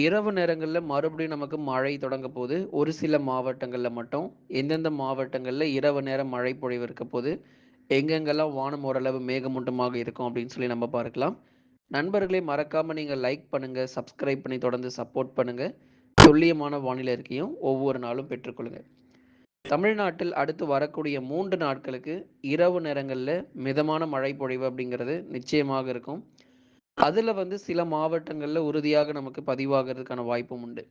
இரவு நேரங்களில் மறுபடியும் நமக்கு மழை தொடங்க போது ஒரு சில மாவட்டங்களில் மட்டும் எந்தெந்த மாவட்டங்களில் இரவு நேரம் மழை பொழிவு இருக்க போது எங்கெங்கெல்லாம் வானம் ஓரளவு மேகமூட்டமாக இருக்கும் அப்படின்னு சொல்லி நம்ம பார்க்கலாம். நண்பர்களே மறக்காமல் நீங்கள் லைக் பண்ணுங்கள் சப்ஸ்கிரைப் பண்ணி தொடர்ந்து சப்போர்ட் பண்ணுங்கள் துல்லியமான வானிலை இருக்கையும் ஒவ்வொரு நாளும் பெற்றுக்கொள்ளுங்கள் தமிழ்நாட்டில் அடுத்து வரக்கூடிய மூன்று நாட்களுக்கு இரவு நேரங்களில் மிதமான மழை பொழிவு அப்படிங்கிறது நிச்சயமாக இருக்கும். அதில் வந்து சில மாவட்டங்களில் உறுதியாக நமக்கு பதிவாகிறதுக்கான வாய்ப்பும் உண்டு.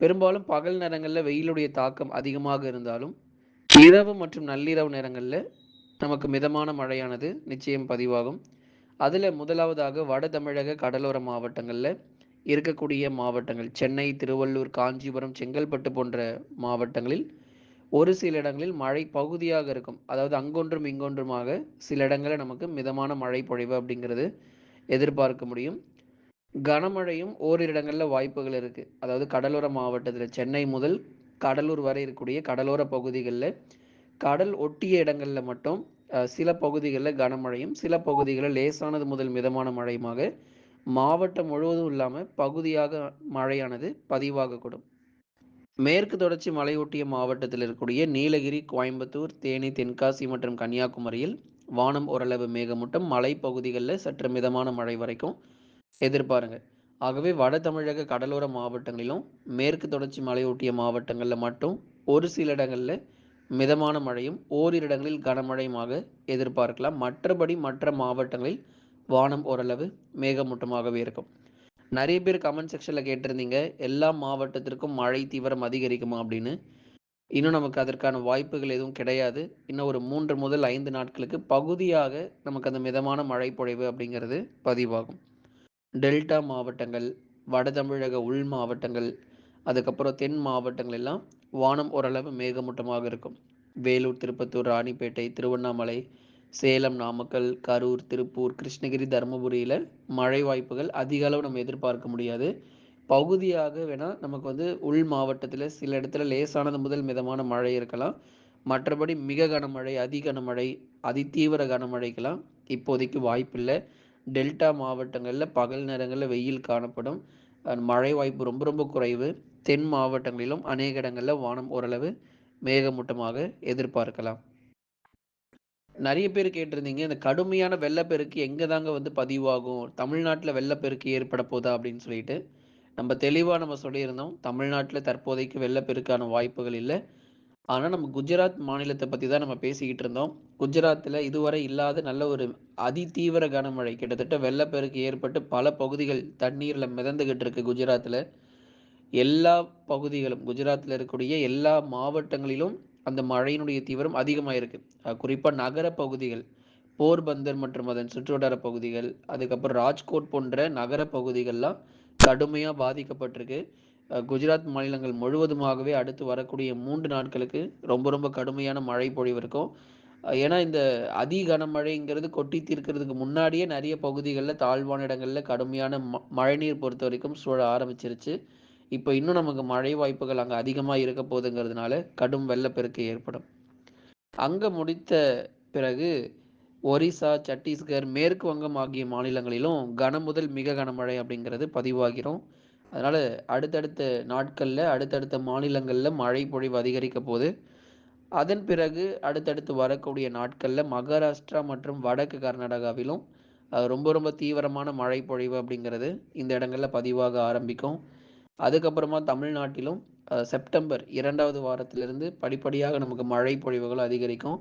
பெரும்பாலும் பகல் நேரங்களில் வெயிலுடைய தாக்கம் அதிகமாக இருந்தாலும் இரவு மற்றும் நள்ளிரவு நேரங்களில் நமக்கு மிதமான மழையானது நிச்சயம் பதிவாகும். அதில் முதலாவதாக வட தமிழக கடலோர மாவட்டங்களில் இருக்கக்கூடிய மாவட்டங்கள் சென்னை திருவள்ளூர் காஞ்சிபுரம் செங்கல்பட்டு போன்ற மாவட்டங்களில் ஒரு சில இடங்களில் மழை பகுதியாக இருக்கும். அதாவது அங்கொன்றும் இங்கொன்றுமாக சில இடங்களில் நமக்கு மிதமான மழை பொழிவு அப்படிங்கிறது எதிர்பார்க்க முடியும். கனமழையும் ஓரிரு இடங்களில் வாய்ப்புகள் இருக்குது அதாவது கடலோர மாவட்டத்தில் சென்னை முதல் கடலூர் வரை இருக்கக்கூடிய கடலோர பகுதிகளில் கடல் ஒட்டிய இடங்களில் மட்டும் சில பகுதிகளில் கனமழையும் சில பகுதிகளில் லேசானது முதல் மிதமான மழையுமாக மாவட்டம் முழுவதும் இல்லாமல் பகுதியாக மழையானது பதிவாகக்கூடும். மேற்கு தொடர்ச்சி மலையொட்டிய மாவட்டத்தில் இருக்கக்கூடிய நீலகிரி கோயம்புத்தூர் தேனி தென்காசி மற்றும் கன்னியாகுமரியில் வானம் ஓரளவு மேகமூட்டம் மலைப்பகுதிகளில் சற்று மிதமான மழை வரைக்கும் எதிர்பாருங்க ஆகவே வட தமிழக கடலோர மாவட்டங்களிலும் மேற்கு தொடர்ச்சி மலையொட்டிய மாவட்டங்களில் மட்டும் ஒரு சில இடங்களில் மிதமான மழையும் ஓரிரு இடங்களில் கனமழையுமாக எதிர்பார்க்கலாம். மற்றபடி மற்ற மாவட்டங்களில் வானம் ஓரளவு மேகமூட்டமாகவே இருக்கும். நிறைய பேர் கமெண்ட் செக்ஷனில் கேட்டிருந்தீங்க எல்லா மாவட்டத்திற்கும் மழை தீவிரம் அதிகரிக்குமா அப்படின்னு. இன்னும் நமக்கு அதற்கான வாய்ப்புகள் எதுவும் கிடையாது. இன்னும் ஒரு மூன்று முதல் ஐந்து நாட்களுக்கு பகுதியாக நமக்கு அந்த மிதமான மழை பொழிவு அப்படிங்கிறது பதிவாகும். டெல்டா மாவட்டங்கள் வட தமிழக உள் மாவட்டங்கள் அதுக்கப்புறம் தென் மாவட்டங்கள் எல்லாம் வானம் ஓரளவு மேகமூட்டமாக இருக்கும். வேலூர் திருப்பத்தூர் ராணிப்பேட்டை திருவண்ணாமலை சேலம் நாமக்கல் கரூர் திருப்பூர் கிருஷ்ணகிரி தருமபுரியில் மழை வாய்ப்புகள் அதிக அளவு நம்ம எதிர்பார்க்க முடியாது. பகுதியாக வேணால் நமக்கு வந்து உள் மாவட்டத்தில் சில இடத்துல லேசானது முதல் மிதமான மழை இருக்கலாம். மற்றபடி மிக கனமழை அதி கனமழை அதிதீவிர கனமழைக்கெல்லாம் இப்போதைக்கு வாய்ப்பில்லை. டெல்டா மாவட்டங்களில் பகல் நேரங்களில் வெயில் காணப்படும். மழை வாய்ப்பு ரொம்ப ரொம்ப குறைவு. தென் மாவட்டங்களிலும் அநேக இடங்களில் வானம் ஓரளவு மேகமூட்டமாக எதிர்பார்க்கலாம். நிறைய பேர் கேட்டிருந்தீங்க இந்த கடுமையான வெள்ளப்பெருக்கு எங்கே தாங்க வந்து பதிவாகும்? தமிழ்நாட்டில் வெள்ளப்பெருக்கு ஏற்பட போதா அப்படின்னு சொல்லிட்டு. நம்ம தெளிவாக நம்ம சொல்லியிருந்தோம். தமிழ்நாட்டில் தற்போதைக்கு வெள்ளப்பெருக்கான வாய்ப்புகள் இல்லை. ஆனால் நம்ம குஜராத் மாநிலத்தை பற்றி தான் நம்ம பேசிக்கிட்டு இருந்தோம். குஜராத்தில் இதுவரை இல்லாத நல்ல ஒரு அதி தீவிர கனமழை. கிட்டத்தட்ட வெள்ளப்பெருக்கு ஏற்பட்டு பல பகுதிகள் தண்ணீரில் மிதந்துக்கிட்டு இருக்கு குஜராத்தில். எல்லா பகுதிகளும் குஜராத்தில் இருக்கக்கூடிய எல்லா மாவட்டங்களிலும் அந்த மழையினுடைய தீவிரம் அதிகமாக இருக்குது குறிப்பாக நகர பகுதிகள் போர்பந்தர் மற்றும் அதன் சுற்றுவட்டார பகுதிகள் அதுக்கப்புறம் ராஜ்கோட் போன்ற நகர பகுதிகள்லாம் கடுமையாக பாதிக்கப்பட்டிருக்கு. குஜராத் மாநிலங்கள் முழுவதுமாகவே அடுத்து வரக்கூடிய மூன்று நாட்களுக்கு ரொம்ப ரொம்ப கடுமையான மழை பொழிவு இருக்கும். ஏன்னா இந்த அதி கனமழைங்கிறது கொட்டி தீர்க்கிறதுக்கு முன்னாடியே நிறைய பகுதிகளில் தாழ்வான இடங்களில் கடுமையான மழைநீர் பொறுத்த வரைக்கும் சூழ ஆரம்பிச்சிருச்சு. இப்போ இன்னும் நமக்கு மழை வாய்ப்புகள் அங்கே அதிகமாக இருக்க போதுங்கிறதுனால கடும் வெள்ளப்பெருக்கு ஏற்படும். அங்கே முடித்த பிறகு ஒரிசா சத்தீஸ்கர் மேற்கு வங்கம் ஆகிய மாநிலங்களிலும் கன முதல் மிக கனமழை அப்படிங்கிறது பதிவாகிறோம். அதனால் அடுத்தடுத்த நாட்களில் அடுத்தடுத்த மாநிலங்களில் மழை பொழிவு அதிகரிக்க போது அதன் பிறகு அடுத்தடுத்து வரக்கூடிய நாட்களில் மகாராஷ்டிரா மற்றும் வடக்கு கர்நாடகாவிலும் ரொம்ப ரொம்ப தீவிரமான மழை பொழிவு அப்படிங்கிறது இந்த இடங்களில் பதிவாக ஆரம்பிக்கும். அதுக்கப்புறமா தமிழ்நாட்டிலும் செப்டம்பர் இரண்டாவது வாரத்திலிருந்து படிப்படியாக நமக்கு மழை பொழிவுகள் அதிகரிக்கும்.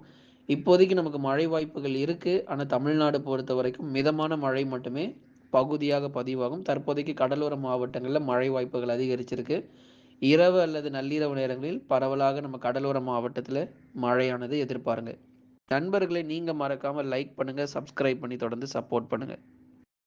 இப்போதைக்கு நமக்கு மழை வாய்ப்புகள் இருக்குது ஆனால் தமிழ்நாடு பொறுத்த வரைக்கும் மிதமான மழை மட்டுமே பகுதியாக பதிவாகும். தற்போதைக்கு கடலோர மாவட்டங்களில் மழை வாய்ப்புகள் அதிகரிச்சிருக்கு. இரவு அல்லது நள்ளிரவு நேரங்களில் பரவலாக நம்ம கடலோர மாவட்டத்தில் மழையானது எதிர்பாருங்க. நண்பர்களை நீங்கள் மறக்காமல் லைக் பண்ணுங்கள் சப்ஸ்கிரைப் பண்ணி தொடர்ந்து சப்போர்ட் பண்ணுங்கள்